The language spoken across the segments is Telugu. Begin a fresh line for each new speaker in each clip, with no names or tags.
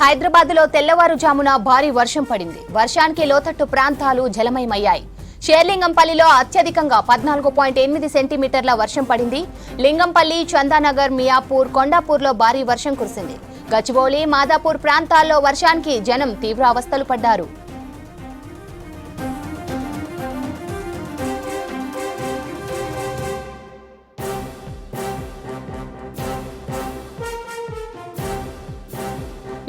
హైదరాబాద్లో తెల్లవారుజామున భారీ వర్షం పడింది. వర్షానికి లోతట్టు ప్రాంతాలు జలమయమయ్యాయి. షేర్లింగంపల్లిలో అత్యధికంగా పద్నాలుగు పాయింట్ ఎనిమిది సెంటీమీటర్ల వర్షం పడింది. లింగంపల్లి చందానగర్ మియాపూర్ కొండాపూర్లో భారీ వర్షం కురిసింది. గచ్చిబౌలి మాదాపూర్ ప్రాంతాల్లో వర్షానికి జనం తీవ్ర అవస్థలు పడ్డారు.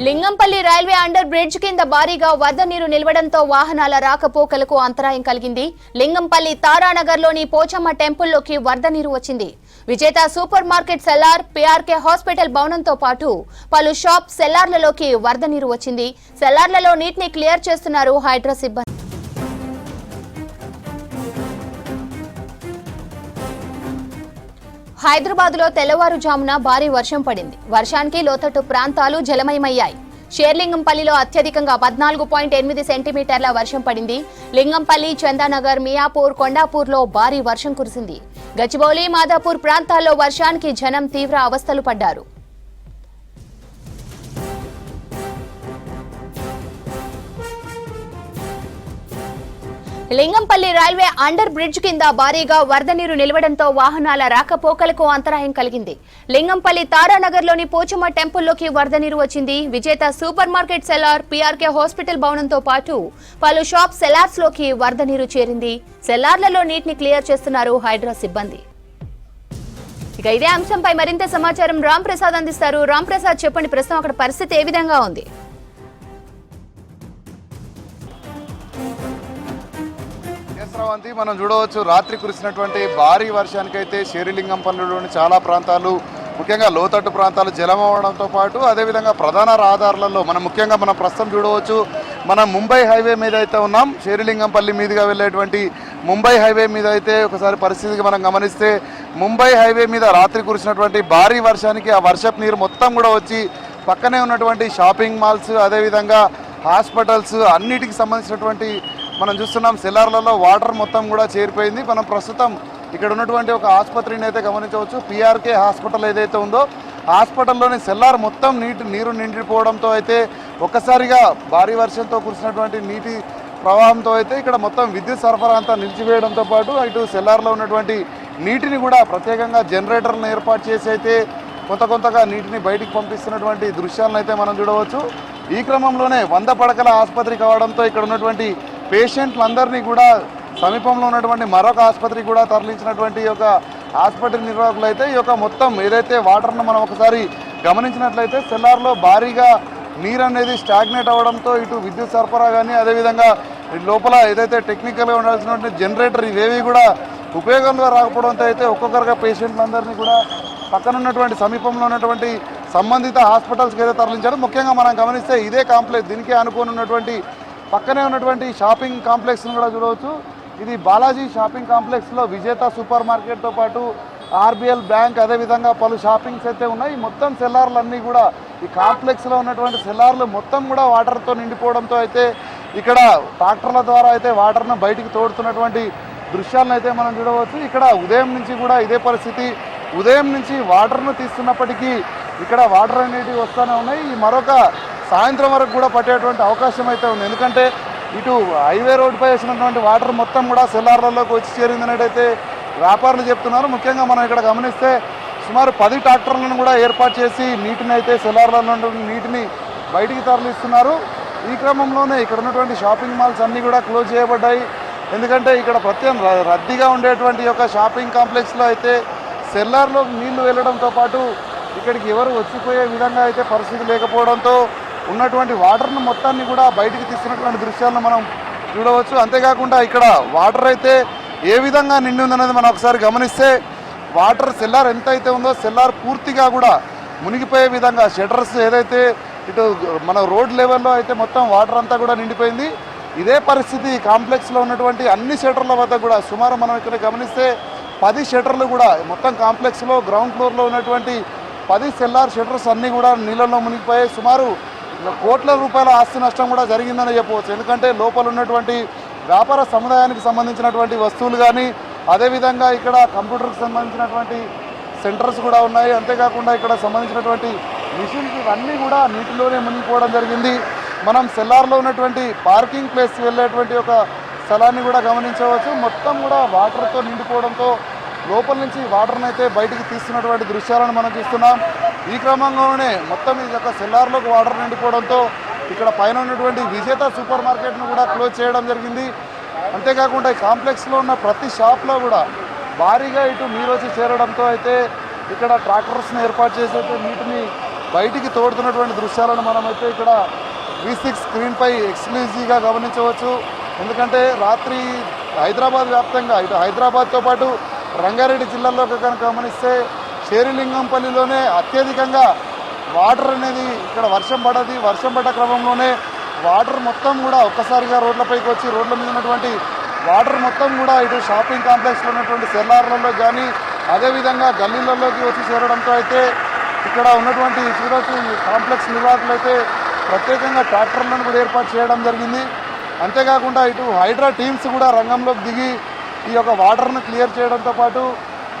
లింగంపల్లి రైల్వే అండర్ బ్రిడ్జ్ కింద భారీగా వరద నీరు నిలవడంతో వాహనాల రాకపోకలకు అంతరాయం కలిగింది. లింగంపల్లి తారానగర్లోని పోచమ్మ టెంపుల్లోకి వరద నీరు వచ్చింది. Vijetha supermarket cellar PRK hospital భవనంతో పాటు పలు షాప్ సెల్లార్లలోకి వరద నీరు వచ్చింది. సెల్లార్లలో నీటిని క్లియర్ చేస్తున్నారు హైడ్రా సిబ్బంది. హైదరాబాద్లో తెల్లవారుజామున భారీ వర్షం పడింది. వర్షానికి లోతట్టు ప్రాంతాలు జలమయమయ్యాయి. షేర్లింగంపల్లిలో అత్యధికంగా పద్నాలుగు పాయింట్ ఎనిమిది సెంటీమీటర్ల వర్షం పడింది. లింగంపల్లి చందానగర్ మియాపూర్ కొండాపూర్లో భారీ వర్షం కురిసింది. గచ్చిబౌలి మాదాపూర్ ప్రాంతాల్లో వర్షానికి జనం తీవ్ర అవస్థలు పడ్డారు. లింగంపల్లి రైల్వే అండర్ బ్రిడ్జ్ కింద భారీగా వరద నీరు నిలవడంతో వాహనాల రాకపోకలకు అంతరాయం కలిగింది. లింగంపల్లి తారానగర్లోని పోచమ్మ టెంపుల్లోకి వరద నీరు వచ్చింది. Vijetha supermarket cellar PRK hospital భవనంతో పాటు పలు షాప్ సెల్లార్స్లోకి వరద నీరు చేరింది. సెల్లార్లలో నీటిని క్లియర్ చేస్తున్నారు హైడ్రా సిబ్బంది. ఇక ఇదే అంశంపై మరింత సమాచారం రామ్ ప్రసాద్ అందిస్తారు. రామ్ ప్రసాద్ చెప్పండి ప్రస్తుతం అక్కడ పరిస్థితి ఏ విధంగా ఉంది?
కేసరావంతి మనం చూడవచ్చు. రాత్రి కురిసినటువంటి భారీ వర్షానికైతే శేరిలింగంపల్లిలోని చాలా ప్రాంతాలు ముఖ్యంగా లోతట్టు ప్రాంతాలు జలమవడంతో పాటు అదేవిధంగా ప్రధాన రహదారులలో మనం ముఖ్యంగా మనం ప్రస్తుతం చూడవచ్చు. మనం ముంబై హైవే మీద అయితే ఉన్నాం షేరిలింగంపల్లి మీదుగా వెళ్ళేటువంటి ముంబై హైవే మీద అయితే ఒకసారి పరిస్థితికి మనం గమనిస్తే ముంబై హైవే మీద రాత్రి కురిసినటువంటి భారీ వర్షానికి ఆ వర్షపు నీరు మొత్తం కూడా వచ్చి పక్కనే ఉన్నటువంటి షాపింగ్ మాల్స్ అదేవిధంగా హాస్పిటల్స్ అన్నిటికి సంబంధించినటువంటి మనం చూస్తున్నాం సెల్లార్లలో వాటర్ మొత్తం కూడా చేరిపోయింది. మనం ప్రస్తుతం ఇక్కడ ఉన్నటువంటి ఒక ఆసుపత్రిని అయితే గమనించవచ్చు. పిఆర్కే హాస్పిటల్ ఏదైతే ఉందో హాస్పిటల్లోని సెల్లార్ మొత్తం నీటి నీరు నిండిపోవడంతో అయితే ఒక్కసారిగా భారీ వర్షంతో కురిసినటువంటి నీటి ప్రవాహంతో అయితే ఇక్కడ మొత్తం విద్యుత్ సరఫరా అంతా నిలిచివేయడంతో పాటు ఇటు సెల్లార్లో ఉన్నటువంటి నీటిని కూడా ప్రత్యేకంగా జనరేటర్లను ఏర్పాటు చేసి అయితే కొంత కొంతగా నీటిని బయటికి పంపిస్తున్నటువంటి దృశ్యాలను అయితే మనం చూడవచ్చు. ఈ క్రమంలోనే వంద పడకల ఆసుపత్రి కావడంతో ఇక్కడ ఉన్నటువంటి పేషెంట్లందరినీ కూడా సమీపంలో ఉన్నటువంటి మరొక ఆసుపత్రికి కూడా తరలించినటువంటి యొక్క ఆసుపత్రి నిర్వాహకులు అయితే ఈ యొక్క మొత్తం ఏదైతే వాటర్ను మనం ఒకసారి గమనించినట్లయితే సెల్లార్లో భారీగా నీరు అనేది స్టాగ్నేట్ అవ్వడంతో ఇటు విద్యుత్ సరఫరా కానీ అదేవిధంగా లోపల ఏదైతే టెక్నికల్గా ఉండాల్సినటువంటి జనరేటర్ ఇవేవి కూడా ఉపయోగంలో రాకపోవడంతో అయితే ఒక్కొక్కరుగా పేషెంట్లందరినీ కూడా పక్కన ఉన్నటువంటి సమీపంలో ఉన్నటువంటి సంబంధిత హాస్పిటల్స్కి అయితే తరలించారు. ముఖ్యంగా మనం గమనిస్తే ఇదే కాంప్లెక్స్ దీనికే అనుకోనున్నటువంటి పక్కనే ఉన్నటువంటి షాపింగ్ కాంప్లెక్స్ను కూడా చూడవచ్చు. ఇది బాలాజీ షాపింగ్ కాంప్లెక్స్లో విజేత సూపర్ మార్కెట్తో పాటు ఆర్బిఎల్ బ్యాంక్ అదేవిధంగా పలు షాపింగ్స్ అయితే ఉన్నాయి. మొత్తం సెల్లార్లన్నీ కూడా ఈ కాంప్లెక్స్లో ఉన్నటువంటి సెల్లార్లు మొత్తం కూడా వాటర్తో నిండిపోవడంతో అయితే ఇక్కడ ట్రాక్టర్ల ద్వారా అయితే వాటర్ను బయటికి తోడుతున్నటువంటి దృశ్యాలను అయితే మనం చూడవచ్చు. ఇక్కడ ఉదయం నుంచి కూడా ఇదే పరిస్థితి. ఉదయం నుంచి వాటర్ను తీస్తున్నప్పటికీ ఇక్కడ వాటర్ అనేటివి వస్తూనే ఉన్నాయి. ఈ మరొక సాయంత్రం వరకు కూడా పట్టేటువంటి అవకాశం అయితే ఉంది. ఎందుకంటే ఇటు హైవే రోడ్డుపై వేసినటువంటి వాటర్ మొత్తం కూడా సెల్లార్లలోకి వచ్చి చేరిందనేటైతే వ్యాపారులు చెప్తున్నారు. ముఖ్యంగా మనం ఇక్కడ గమనిస్తే సుమారు పది ట్రాక్టర్లను కూడా ఏర్పాటు చేసి నీటిని అయితే సెల్లార్లలో నీటిని బయటికి తరలిస్తున్నారు. ఈ క్రమంలోనే ఇక్కడ ఉన్నటువంటి షాపింగ్ మాల్స్ అన్నీ కూడా క్లోజ్ చేయబడ్డాయి. ఎందుకంటే ఇక్కడ ప్రత్యేక ర- రద్దీగా ఉండేటువంటి యొక్క షాపింగ్ కాంప్లెక్స్లో అయితే సెల్లార్లో నీళ్ళు వెళ్ళడంతో పాటు ఇక్కడికి ఎవరు వచ్చిపోయే విధంగా అయితే పరిస్థితి లేకపోవడంతో ఉన్నటువంటి వాటర్ను మొత్తాన్ని కూడా బయటికి తీస్తున్నటువంటి దృశ్యాలను మనం చూడవచ్చు. అంతేకాకుండా ఇక్కడ వాటర్ అయితే ఏ విధంగా నిండి ఉందనేది మనం ఒకసారి గమనిస్తే వాటర్ సెల్లార్ ఎంత అయితే ఉందో సెల్లార్ పూర్తిగా కూడా మునిగిపోయే విధంగా షటర్స్ ఏదైతే ఇటు మన రోడ్ లెవెల్లో అయితే మొత్తం వాటర్ అంతా కూడా నిండిపోయింది. ఇదే పరిస్థితి కాంప్లెక్స్లో ఉన్నటువంటి అన్ని షటర్ల వద్ద కూడా సుమారు మనం ఇక్కడ గమనిస్తే పది షటర్లు కూడా మొత్తం కాంప్లెక్స్లో గ్రౌండ్ ఫ్లోర్లో ఉన్నటువంటి పది సెల్లార్ షటర్స్ అన్నీ కూడా నీళ్ళలో మునిగిపోయాయి. సుమారు కోట్ల రూపాయల ఆస్తి నష్టం కూడా జరిగిందని చెప్పవచ్చు. ఎందుకంటే లోపల ఉన్నటువంటి వ్యాపార సముదాయానికి సంబంధించినటువంటి వస్తువులు కానీ అదేవిధంగా ఇక్కడ కంప్యూటర్కి సంబంధించినటువంటి సెంటర్స్ కూడా ఉన్నాయి. అంతేకాకుండా ఇక్కడ సంబంధించినటువంటి మిషన్స్ ఇవన్నీ కూడా నీటిలోనే మునిగిపోవడం జరిగింది. మనం సెల్లార్లో ఉన్నటువంటి పార్కింగ్ ప్లేస్ వెళ్ళేటువంటి ఒక స్థలాన్ని కూడా గమనించవచ్చు. మొత్తం కూడా వాటర్తో నిండిపోవడంతో లోపల నుంచి వాటర్ని అయితే బయటికి తీస్తున్నటువంటి దృశ్యాలను మనం చూస్తున్నాం. ఈ క్రమంలోనే మొత్తం ఈ యొక్క సెల్లార్లోకి వాటర్ నిండిపోవడంతో ఇక్కడ పైన ఉన్నటువంటి విజేత సూపర్ మార్కెట్ను కూడా క్లోజ్ చేయడం జరిగింది. అంతేకాకుండా ఈ కాంప్లెక్స్లో ఉన్న ప్రతి షాప్లో కూడా భారీగా ఇటు నీరు వచ్చి చేరడంతో అయితే ఇక్కడ ట్రాక్టర్స్ని ఏర్పాటు చేసి అయితే నీటిని బయటికి తోడుతున్నటువంటి దృశ్యాలను మనమైతే ఇక్కడ వి సిక్స్ స్క్రీన్పై ఎక్స్క్లూజివ్గా గమనించవచ్చు. ఎందుకంటే రాత్రి హైదరాబాద్ వ్యాప్తంగా ఇటు హైదరాబాద్తో పాటు రంగారెడ్డి జిల్లాలో కనుక గమనిస్తే శేరిలింగంపల్లిలోనే అత్యధికంగా వాటర్ అనేది ఇక్కడ వర్షం పడది. వర్షం పడ్డ క్రమంలోనే వాటర్ మొత్తం కూడా ఒక్కసారిగా రోడ్లపైకి వచ్చి రోడ్ల మీద ఉన్నటువంటి వాటర్ మొత్తం కూడా ఇటు షాపింగ్ కాంప్లెక్స్లో ఉన్నటువంటి సెల్లార్లలో కానీ అదేవిధంగా గల్లీలలోకి వచ్చి చేరడంతో అయితే ఇక్కడ ఉన్నటువంటి చూడొచ్చు ఈ కాంప్లెక్స్ నిర్వాహకులు అయితే ప్రత్యేకంగా ట్రాక్టర్లను కూడా ఏర్పాటు చేయడం జరిగింది. అంతేకాకుండా ఇటు హైడ్రా టీమ్స్ కూడా రంగంలోకి దిగి ఈ యొక్క వాటర్ను క్లియర్ చేయడంతో పాటు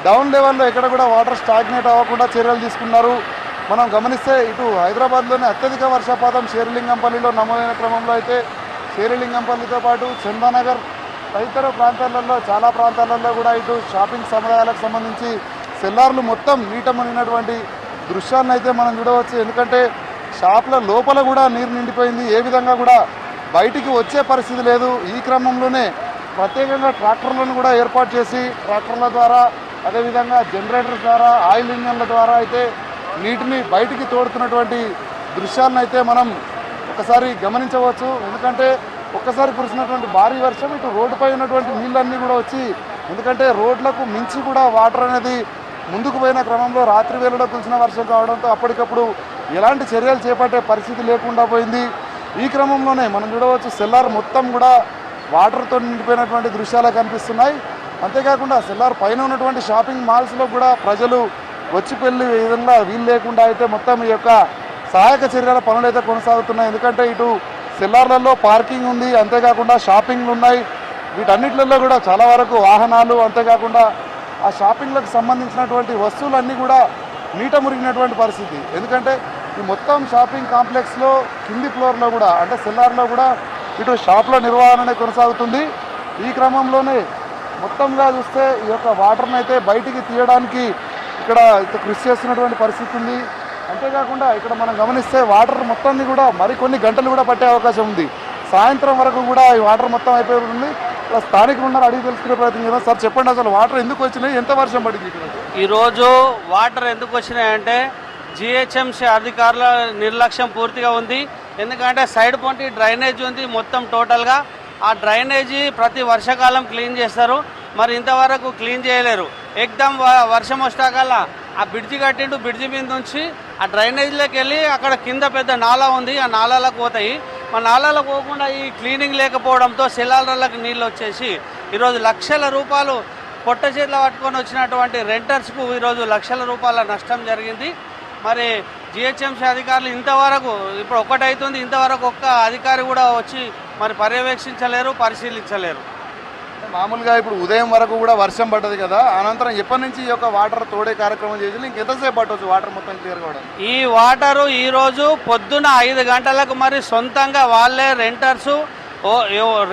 డౌన్ లెవెల్లో ఎక్కడ కూడా వాటర్ స్టాగ్నేట్ అవ్వకుండా చర్యలు తీసుకున్నారు. మనం గమనిస్తే ఇటు హైదరాబాద్లోనే అత్యధిక వర్షపాతం షేర్లింగంపల్లిలో నమోదైన క్రమంలో అయితే షేర్లింగంపల్లితో పాటు చందానగర్ తదితర ప్రాంతాలలో చాలా ప్రాంతాలలో కూడా ఇటు షాపింగ్ సముదాయాలకు సంబంధించి సెల్లార్లు మొత్తం నీట మునిగినటువంటి దృశ్యాలను అయితే మనం చూడవచ్చు. ఎందుకంటే షాప్ల లోపల కూడా నీరు నిండిపోయింది. ఏ విధంగా కూడా బయటికి వచ్చే పరిస్థితి లేదు. ఈ క్రమంలోనే ప్రత్యేకంగా ట్రాక్టర్లను కూడా ఏర్పాటు చేసి ట్రాక్టర్ల ద్వారా అదేవిధంగా జనరేటర్ ద్వారా ఆయిల్ ఇంజన్ల ద్వారా అయితే నీటిని బయటికి తోడుతున్నటువంటి దృశ్యాలను అయితే మనం ఒకసారి గమనించవచ్చు. ఎందుకంటే ఒక్కసారి కురిసినటువంటి భారీ వర్షం ఇటు రోడ్డుపై ఉన్నటువంటి నీళ్ళన్నీ కూడా వచ్చి ఎందుకంటే రోడ్లకు మించి కూడా వాటర్ అనేది ముందుకు పోయిన క్రమంలో రాత్రి వేళలో కురిసిన వర్షం కావడంతో అప్పటికప్పుడు ఎలాంటి చర్యలు చేపట్టే పరిస్థితి లేకుండా పోయింది. ఈ క్రమంలోనే మనం చూడవచ్చు సెల్లార్ మొత్తం కూడా వాటర్తో నిండిపోయినటువంటి దృశ్యాలు కనిపిస్తున్నాయి. అంతేకాకుండా సెల్లార్ పైన ఉన్నటువంటి షాపింగ్ మాల్స్లో కూడా ప్రజలు వచ్చి పెళ్ళి విధంగా వీలు లేకుండా అయితే మొత్తం ఈ యొక్క సహాయక చర్యల పనులు అయితే కొనసాగుతున్నాయి. ఎందుకంటే ఇటు సెల్లార్లలో పార్కింగ్ ఉంది అంతేకాకుండా షాపింగ్లు ఉన్నాయి. వీటన్నిటిలో కూడా చాలా వరకు వాహనాలు అంతేకాకుండా ఆ షాపింగ్లకు సంబంధించినటువంటి వస్తువులన్నీ కూడా నీట మురిగినటువంటి పరిస్థితి. ఎందుకంటే ఈ మొత్తం షాపింగ్ కాంప్లెక్స్లో కింది ఫ్లోర్లో కూడా అంటే సెల్లార్లో కూడా ఇటు షాప్ల నిర్వహణ కొనసాగుతుంది. ఈ క్రమంలోనే మొత్తంగా చూస్తే ఈ యొక్క వాటర్ని అయితే బయటికి తీయడానికి ఇక్కడ కృషి చేస్తున్నటువంటి పరిస్థితి ఉంది. అంతేకాకుండా ఇక్కడ మనం గమనిస్తే వాటర్ మొత్తాన్ని కూడా మరికొన్ని గంటలు కూడా పట్టే అవకాశం ఉంది. సాయంత్రం వరకు కూడా ఈ వాటర్ మొత్తం అయిపోయి ఉంది ఇలా స్థానికులు ఉన్నారు అడిగి తెలుసుకునే ప్రయత్నం చేద్దాం. సార్ చెప్పండి అసలు వాటర్ ఎందుకు వచ్చినాయి? ఎంత వర్షం పడింది
ఈరోజు వాటర్ ఎందుకు వచ్చినాయంటే జిహెచ్ఎంసీ అధికారుల నిర్లక్ష్యం పూర్తిగా ఉంది. ఎందుకంటే సైడ్ పొంటి డ్రైనేజ్ ఉంది మొత్తం టోటల్గా. ఆ డ్రైనేజీ ప్రతి వర్షాకాలం క్లీన్ చేస్తారు. మరి ఇంతవరకు క్లీన్ చేయలేరు. ఎగ్దమ్ వ- వర్షం వచ్చాకల్లా ఆ బ్రిడ్జి కట్టిండు బ్రిడ్జి మీద నుంచి ఆ డ్రైనేజ్లోకి వెళ్ళి అక్కడ కింద పెద్ద నాలా ఉంది. ఆ నాలాలకు పోతాయి. మా నాలాలకు పోకుండా ఈ క్లీనింగ్ లేకపోవడంతో శిలాలకు నీళ్ళు వచ్చేసి ఈరోజు లక్షల రూపాయలు పొట్ట చేతిలో పట్టుకొని వచ్చినటువంటి రెంటర్స్కు ఈరోజు లక్షల రూపాయల నష్టం జరిగింది. మరి జిహెచ్ఎంసీ అధికారులు ఇంతవరకు ఇప్పుడు ఒకటైతుంది ఇంతవరకు ఒక్క అధికారి కూడా వచ్చి మరి పర్యవేక్షించలేరు పరిశీలించలేరు.
మామూలుగా ఇప్పుడు ఉదయం వరకు కూడా వర్షం పడ్డది కదా అనంతరం ఎప్పటి నుంచి ఈ యొక్క వాటర్ తోడే కార్యక్రమం చేసి ఇంకెంతసేపు పట్టవచ్చు వాటర్ మొత్తం క్లియర్ కావడం
ఈ వాటరు ఈరోజు పొద్దున ఐదు గంటలకు మరి సొంతంగా వాళ్ళే రెంటర్స్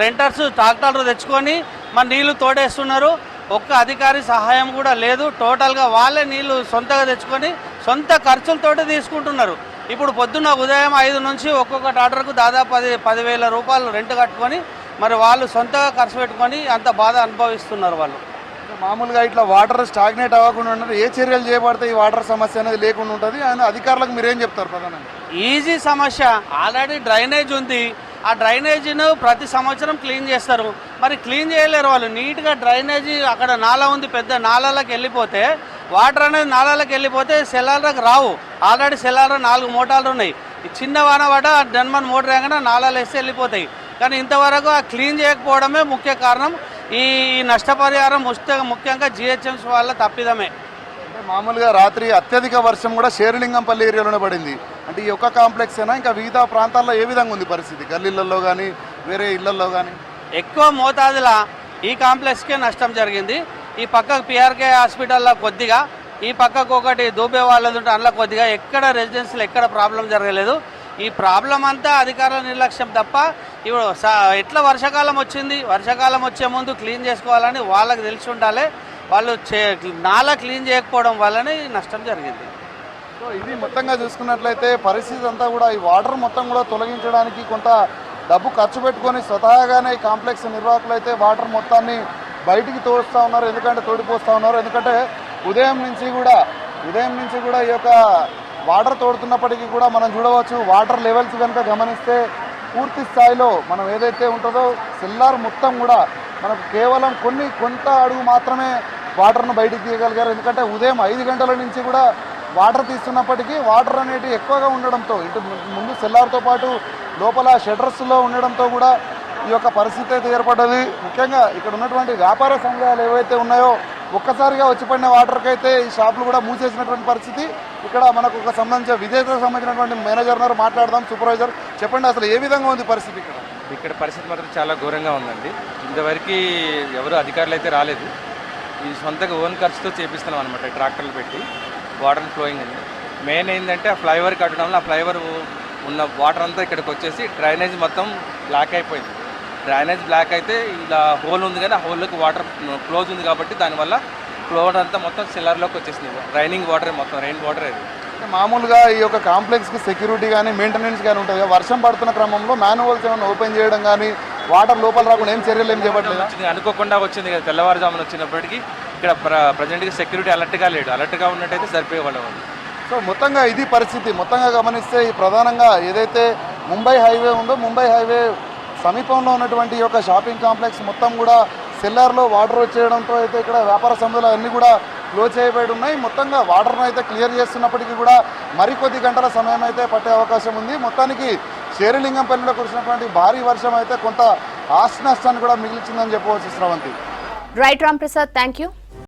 రెంటర్స్ ట్రాక్టర్లు తెచ్చుకొని మరి నీళ్ళు తోడేస్తున్నారు. ఒక్క అధికారి సహాయం కూడా లేదు. టోటల్గా వాళ్ళే నీళ్ళు సొంతగా తెచ్చుకొని సొంత ఖర్చులతోటి తీసుకుంటున్నారు. ఇప్పుడు పొద్దున్న ఉదయం ఐదు నుంచి ఒక్కొక్క టాటర్కు దాదాపు పది పదివేల రూపాయలు రెంట్ కట్టుకొని మరి వాళ్ళు సొంతగా ఖర్చు పెట్టుకొని అంత బాధ అనుభవిస్తున్నారు వాళ్ళు.
మామూలుగా ఇట్లా వాటర్ స్టాగ్నేట్ అవ్వకుండా ఉండదు ఏ చర్యలు చేపడితే ఈ వాటర్ సమస్య అనేది లేకుండా ఉంటుంది? ఆయన అధికారులకు మీరేం చెప్తారు ప్రధానంగా?
ఈజీ సమస్య. ఆల్రెడీ డ్రైనేజ్ ఉంది. ఆ డ్రైనేజీను ప్రతి సంవత్సరం క్లీన్ చేస్తారు. మరి క్లీన్ చేయలేరు వాళ్ళు. నీట్గా డ్రైనేజీ అక్కడ నాలా ఉంది పెద్ద నాలాలకు వెళ్ళిపోతే వాటర్ అనేది నాలాలకు వెళ్ళిపోతే సెల్లార్లకు రావు. ఆల్రెడీ సెల్లార్లో నాలుగు మోటార్లు ఉన్నాయి. ఈ చిన్న వాన పడ డన్మన్ మోటార్ వేయగానే నాలాలు వేస్తే వెళ్ళిపోతాయి. కానీ ఇంతవరకు ఆ క్లీన్ చేయకపోవడమే ముఖ్య కారణం. ఈ నష్టపరిహారం ముఖ్య ముఖ్యంగా జిహెచ్ఎంసీ వాళ్ళ తప్పిదమే.
అంటే మామూలుగా రాత్రి అత్యధిక వర్షం కూడా షేర్లింగంపల్లి ఏరియాలోనే పడింది. అంటే ఈ ఒక్క కాంప్లెక్స్ అయినా ఇంకా వివిధ ప్రాంతాల్లో ఏ విధంగా ఉంది పరిస్థితి? గల్లీలలో కానీ వేరే ఇళ్ళలో కానీ
ఎక్కువ మోతాదుల ఈ కాంప్లెక్స్కే నష్టం జరిగింది. ఈ పక్కకు పిఆర్కే హాస్పిటల్లో కొద్దిగా ఈ పక్కకు ఒకటి దూబే వాళ్ళది ఉంటే అందులో కొద్దిగా ఎక్కడ రెసిడెన్సీలు ఎక్కడ ప్రాబ్లం జరగలేదు. ఈ ప్రాబ్లం అంతా అధికారుల నిర్లక్ష్యం తప్ప ఇప్పుడు సా- ఎట్లా వర్షాకాలం వచ్చింది? వర్షాకాలం వచ్చే ముందు క్లీన్ చేసుకోవాలని వాళ్ళకి తెలిసి ఉండాలి. వాళ్ళు చే నాలా క్లీన్ చేయకపోవడం వల్లనే నష్టం జరిగింది.
సో ఇది మొత్తంగా చూసుకున్నట్లయితే పరిస్థితి అంతా కూడా ఈ వాటర్ మొత్తం కూడా తొలగించడానికి కొంత డబ్బు ఖర్చు పెట్టుకొని స్వతహాగానే ఈ కాంప్లెక్స్ నిర్వాహకులు అయితే వాటర్ మొత్తాన్ని బయటికి తోడుస్తూ ఉన్నారు ఎందుకంటే తోడిపోస్తూ ఉన్నారు. ఎందుకంటే ఉదయం నుంచి కూడా ఉదయం నుంచి కూడా ఈ యొక్క వాటర్ తోడుతున్నప్పటికీ కూడా మనం చూడవచ్చు వాటర్ లెవెల్స్ కనుక గమనిస్తే పూర్తి స్థాయిలో మనం ఏదైతే ఉంటుందో సెల్లార్ మొత్తం కూడా మనకు కేవలం కొన్ని కొంత అడుగు మాత్రమే వాటర్ను బయటికి తీయగలిగారు. ఎందుకంటే ఉదయం ఐదు గంటల నుంచి కూడా వాటర్ తీస్తున్నప్పటికీ వాటర్ అనేటివి ఎక్కువగా ఉండడంతో ఇటు ముందు సెల్లార్తో పాటు లోపల షటర్స్లో ఉండడంతో కూడా ఈ యొక్క పరిస్థితి అయితే ఏర్పడ్డది. ముఖ్యంగా ఇక్కడ ఉన్నటువంటి వ్యాపార సంఘాలు ఏవైతే ఉన్నాయో ఒక్కసారిగా వచ్చి పడిన వాటర్కి అయితే ఈ షాపులు కూడా మూసేసినటువంటి పరిస్థితి. ఇక్కడ మనకు ఒక సంబంధించిన విజేతకు సంబంధించినటువంటి మేనేజర్ ఉన్నారు మాట్లాడదాం. సూపర్వైజర్ చెప్పండి అసలు ఏ విధంగా ఉంది పరిస్థితి ఇక్కడ?
ఇక్కడ పరిస్థితి మాత్రం చాలా ఘోరంగా ఉందండి. ఇంతవరకు ఎవరు అధికారులు అయితే రాలేదు. ఈ సొంతగా ఓన్ ఖర్చుతో చేపిస్తున్నాం అనమాట ట్రాక్టర్లు పెట్టి వాటర్ ఫ్లోయింగ్ అని. మెయిన్ ఏంటంటే ఆ ఫ్లైఓవర్ కట్టడం వల్ల ఆ ఫ్లైఓవర్ ఉన్న వాటర్ అంతా ఇక్కడికి వచ్చేసి డ్రైనేజ్ మొత్తం బ్లాక్ అయిపోయింది. డ్రైనేజ్ బ్లాక్ అయితే ఇలా హోల్ ఉంది కానీ ఆ హోల్లోకి వాటర్ క్లోజ్ ఉంది కాబట్టి దానివల్ల ఫ్లోర్ అంతా మొత్తం సిల్లర్లోకి వచ్చేసింది. రైనింగ్ వాటర్ మొత్తం రెయిన్ వాటర్ అది.
మామూలుగా ఈ యొక్క కాంప్లెక్స్కి సెక్యూరిటీ కానీ మెయింటెనెన్స్ కానీ ఉంటుంది. వర్షం పడుతున్న క్రమంలో మాన్యువల్స్ ఏమైనా ఓపెన్ చేయడం కానీ వాటర్ లోపల రాకుండా ఏం చర్యలు ఏం చేపట్టలేదు?
అనుకోకుండా వచ్చింది కదా తెల్లవారుజామున వచ్చినప్పటికీ ఇక్కడ ప్ర ప్రజెంట్గా సెక్యూరిటీ అలర్ట్గా లేడు. అలర్ట్గా ఉన్నట్టయితే సరిపోయేవాళ్ళం వాళ్ళు
సో మొత్తంగా ఇది పరిస్థితి. మొత్తంగా గమనిస్తే ప్రధానంగా ఏదైతే ముంబై హైవే ఉందో ముంబై హైవే సమీపంలో ఉన్నటువంటి యొక్క షాపింగ్ కాంప్లెక్స్ మొత్తం కూడా సెల్లార్లో వాటర్ వచ్చేయడంతో అయితే ఇక్కడ వ్యాపార సంస్థలు అన్నీ కూడా క్లోజ్ చేయబడి ఉన్నాయి. మొత్తంగా వాటర్ను అయితే క్లియర్ చేస్తున్నప్పటికీ కూడా మరికొద్ది గంటల సమయం అయితే పట్టే అవకాశం ఉంది. మొత్తానికి శేరిలింగంపల్లిలో కురిసినటువంటి భారీ వర్షం అయితే కొంత ఆస్తి నష్టాన్ని కూడా మిగిల్చిందని చెప్పవచ్చు Sravanthi.
Right Ram Prasad thank you